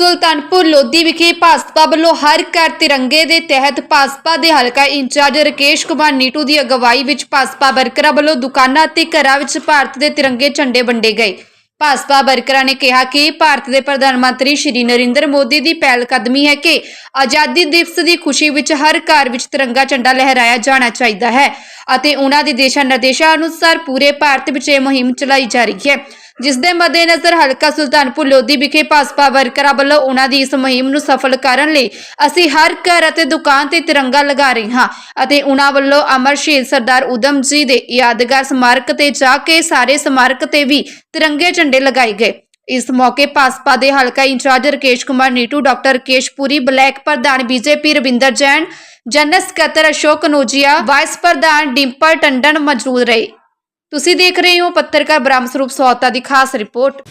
ਸੁਲਤਾਨਪੁਰ ਲੋਧੀ ਵਿਖੇ ਭਾਜਪਾ ਵੱਲੋਂ ਹਰ ਘਰ ਤਿਰੰਗੇ ਦੇ ਤਹਿਤ ਭਾਜਪਾ ਦੇ ਹਲਕਾ ਇੰਚਾਰਜ ਰਕੇਸ਼ ਕੁਮਾਰ ਨੀਟੂ ਦੀ ਅਗਵਾਈ ਵਿੱਚ ਭਾਜਪਾ ਵਰਕਰਾਂ ਵੱਲੋਂ ਦੁਕਾਨਾਂ ਅਤੇ ਘਰਾਂ ਵਿੱਚ ਭਾਰਤ ਦੇ ਤਿਰੰਗੇ ਝੰਡੇ ਵੰਡੇ ਗਏ। ਭਾਜਪਾ ਵਰਕਰਾਂ ਨੇ ਕਿਹਾ ਕਿ ਭਾਰਤ ਦੇ ਪ੍ਰਧਾਨ ਮੰਤਰੀ ਸ਼੍ਰੀ ਨਰਿੰਦਰ ਮੋਦੀ ਦੀ ਪਹਿਲ ਕਦਮੀ ਹੈ ਕਿ ਆਜ਼ਾਦੀ ਦਿਵਸ ਦੀ ਖੁਸ਼ੀ ਵਿੱਚ ਹਰ ਘਰ ਵਿੱਚ ਤਿਰੰਗਾ ਝੰਡਾ ਲਹਿਰਾਇਆ ਜਾਣਾ ਚਾਹੀਦਾ ਹੈ ਅਤੇ ਉਹਨਾਂ ਦੇ ਦਿਸ਼ਾ ਨਿਰਦੇਸ਼ਾਂ ਅਨੁਸਾਰ ਪੂਰੇ ਭਾਰਤ ਵਿੱਚ ਇਹ ਮੁਹਿੰਮ ਚਲਾਈ ਜਾ ਰਹੀ ਹੈ। ਜਿਸ ਦੇ ਮੱਦੇਨਜ਼ਰ ਹਲਕਾ ਸੁਲਤਾਨਪੁਰ ਲੋਧੀ ਵਿਖੇ ਭਾਜਪਾ ਵਰਕਰਾਂ ਵੱਲੋਂ ਉਹਨਾਂ ਦੀ ਇਸ ਮੁਹਿੰਮ ਨੂੰ ਸਫਲ ਕਰਨ ਲਈ ਅਸੀਂ ਹਰ ਘਰ ਅਤੇ ਦੁਕਾਨ ਤੇ ਤਿਰੰਗਾ ਲਗਾ ਰਹੇ ਹਾਂ ਅਤੇ ਉਹਨਾਂ ਵੱਲੋਂ ਅਮਰ ਸ਼ਹੀਦ ਸਰਦਾਰ ਉਦਮ ਜੀ ਦੇ ਯਾਦਗਾਰ ਸਮਾਰਕ ਤੇ ਜਾ ਕੇ ਸਾਰੇ ਸਮਾਰਕ ਤੇ ਵੀ ਤਿਰੰਗੇ ਝੰਡੇ ਲਗਾਏ ਗਏ। ਇਸ ਮੌਕੇ ਭਾਜਪਾ ਦੇ ਹਲਕਾ incharge Rakesh Kumar Neetu, doctor Keshpuri block ਪ੍ਰਧਾਨ ਬੀਜੇਪੀ ਰਵਿੰਦਰ ਜੈਨ, ਜਨਰਲ ਸਕੱਤਰ ਅਸ਼ੋਕ ਨੋਜੀਆ, ਵਾਈਸ ਪ੍ਰਧਾਨ ਡਿੰਪਲ ਟੰਡਨ ਮੌਜੂਦ ਰਹੇ। ਤੁਸੀਂ ਦੇਖ ਰਹੇ ਹੋ ਪੱਤਰਕਾਰ ਬ੍ਰਹਮ ਸਰੂਪ ਸੌਤਾ ਦੀ ਖਾਸ ਰਿਪੋਰਟ।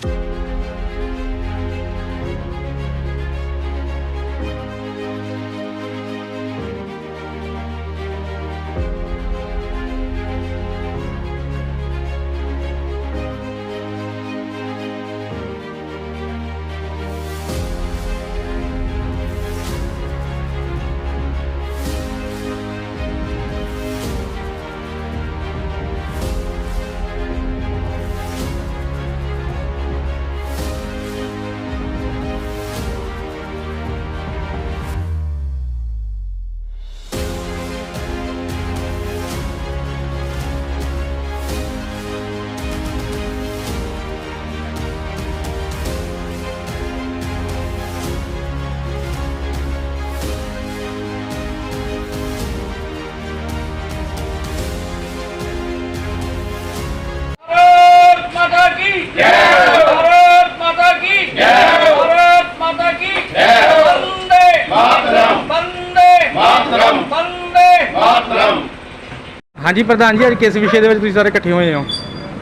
ਹਾਂਜੀ, ਪ੍ਰਧਾਨ ਜੀ, ਅੱਜ ਕਿਸ ਵਿਸ਼ੇ ਦੇ ਵਿੱਚ ਤੁਸੀਂ ਸਾਰੇ ਇਕੱਠੇ ਹੋਏ ਹੋ?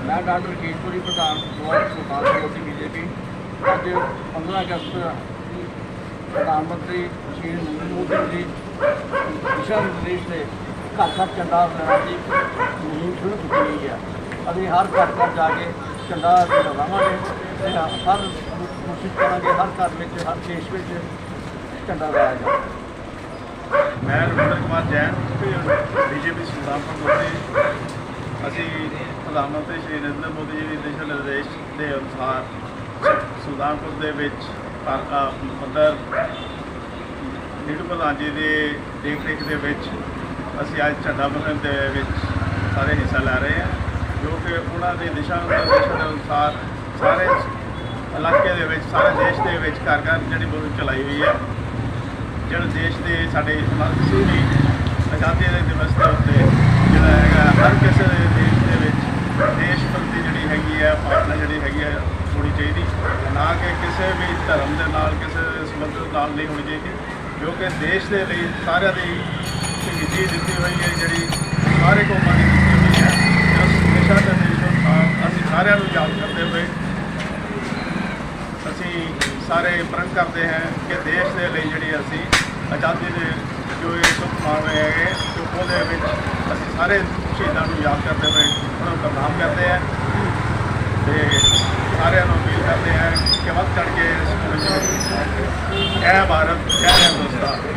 ਮੈਂ ਡਾਕਟਰ ਕੇਸ਼ਪੁਰੀ ਪ੍ਰਧਾਨ ਬਲਾਕ ਸੁਲਤਾਨਪੁਰ ਦੀ ਬੀਜੇਪੀ ਅੱਜ 15 ਅਗਸਤ ਪ੍ਰਧਾਨ ਮੰਤਰੀ ਸ਼੍ਰੀ ਨਰਿੰਦਰ ਮੋਦੀ ਜੀ ਦਿਸ਼ਾ ਨਿਰਦੇਸ਼ ਦੇ ਘਰ ਘਰ ਝੰਡਾ ਲਹਿਰਾਉਣ ਦੀ ਮੁਹਿੰਮ ਸ਼ੁਰੂ ਕੀਤੀ ਗਈ ਹੈ। ਅਸੀਂ ਹਰ ਘਰ ਘਰ ਜਾ ਕੇ ਝੰਡਾ ਲਹਿਰਾਵਾਂਗੇ ਤੇ ਹਰ ਕੋਸ਼ਿਸ਼ ਕਰਾਂਗੇ, ਹਰ ਘਰ ਵਿੱਚ, ਹਰ ਦੇਸ਼ ਵਿੱਚ ਝੰਡਾ ਲਹਿਰਾਇਆ ਜਾਵੇ ਮੈਂ ਰਵਿੰਦਰ ਕੁਮਾਰ ਜੈਨ ਬੀਜੇਪੀ ਸੁਲਤਾਨਪੁਰ ਲੋਧੀ ਅਸੀਂ ਪ੍ਰਧਾਨ ਮੰਤਰੀ ਸ਼੍ਰੀ ਨਰਿੰਦਰ ਮੋਦੀ ਜੀ ਦੇ ਦਿਸ਼ਾ ਨਿਰਦੇਸ਼ ਦੇ ਅਨੁਸਾਰ ਸੁਲਤਾਨਪੁਰ ਦੇ ਵਿੱਚ ਭਾਰ- ਅ, ਮੰਦਰ ਨੀਟੂ ਪ੍ਰਧਾਨ ਜੀ ਦੇ ਦੇਖ ਰੇਖ ਦੇ ਵਿੱਚ ਅਸੀਂ ਅੱਜ ਝੰਡਾ ਬੰਨ੍ਹਣ ਦੇ ਵਿੱਚ ਸਾਰੇ ਹਿੱਸਾ ਲੈ ਰਹੇ ਹਾਂ ਜੋ ਕਿ ਉਹਨਾਂ ਦੇ ਦਿਸ਼ਾ ਨਿਰਦੇਸ਼ਾਂ ਦੇ ਅਨੁਸਾਰ ਸਾਰੇ ਇਲਾਕੇ ਦੇ ਵਿੱਚ ਸਾਰੇ ਦੇਸ਼ ਦੇ ਵਿੱਚ ਘਰ ਘਰ ਜਿਹੜੀ ਮੁਹਿੰਮ ਚਲਾਈ ਹੋਈ ਹੈ ਜਿਹੜਾ ਦੇਸ਼ ਦੇ ਸਾਡੇ ਕਿਸੇ ਵੀ ਆਜ਼ਾਦੀ ਦੇ ਦਿਵਸ ਦੇ ਉੱਤੇ ਜਿਹੜਾ ਹੈਗਾ, ਹਰ ਕਿਸੇ ਦੇ ਦੇਸ਼ ਦੇ ਵਿੱਚ ਦੇਸ਼ ਪ੍ਰਤੀ ਜਿਹੜੀ ਹੈਗੀ ਹੈ ਭਾਵਨਾ ਜਿਹੜੀ ਹੈਗੀ ਹੈ ਹੋਣੀ ਚਾਹੀਦੀ। ਨਾ ਕਿ ਕਿਸੇ ਵੀ ਧਰਮ ਦੇ ਨਾਲ, ਕਿਸੇ ਦੇ ਸੰਬੰਧ ਨਾਲ ਨਹੀਂ ਹੋਣੀ ਚਾਹੀਦੀ। ਕਿਉਂਕਿ ਦੇਸ਼ ਦੇ ਲਈ ਸਾਰਿਆਂ ਦੀ ਸ਼ਹੀਦੀ ਦਿੱਤੀ ਹੋਈ ਹੈ, ਜਿਹੜੀ ਸਾਰੇ ਕੌਮਾਂ ਦੀ ਦਿੱਤੀ ਹੋਈ ਹੈ। ਉਸ ਦਿਸ਼ਾ ਦੇ ਨਿਰਦੇਸ਼ ਅਸੀਂ ਸਾਰਿਆਂ ਨੂੰ ਯਾਦ ਕਰਦੇ ਹੋਏ ਅਸੀਂ ਸਾਰੇ ਪ੍ਰਣ ਕਰਦੇ ਹਾਂ ਕਿ ਦੇਸ਼ ਦੇ ਲਈ ਜਿਹੜੀ ਅਸੀਂ ਆਜ਼ਾਦੀ ਦੇ ਜੋ ਇਹ ਸੁੱਖ ਮਾਣ ਰਹੇ ਹੈਗੇ, ਜੋ ਉਹਦੇ ਵਿੱਚ ਅਸੀਂ ਸਾਰੇ ਸ਼ਹੀਦਾਂ ਨੂੰ ਯਾਦ ਕਰਦੇ ਹੋਏ ਉਹਨਾਂ ਨੂੰ ਪ੍ਰਣਾਮ ਕਰਦੇ ਹਾਂ। ਤੇ ਸਾਰਿਆਂ ਨੂੰ ਅਪੀਲ ਕਰਦੇ ਹਾਂ ਕਿ ਵੱਧ ਚੜ ਕੇ ਇਸ ਵਿੱਚ ਜੈ ਭਾਰਤ, ਜੈ ਹਿੰਦੁਸਤਾਨ।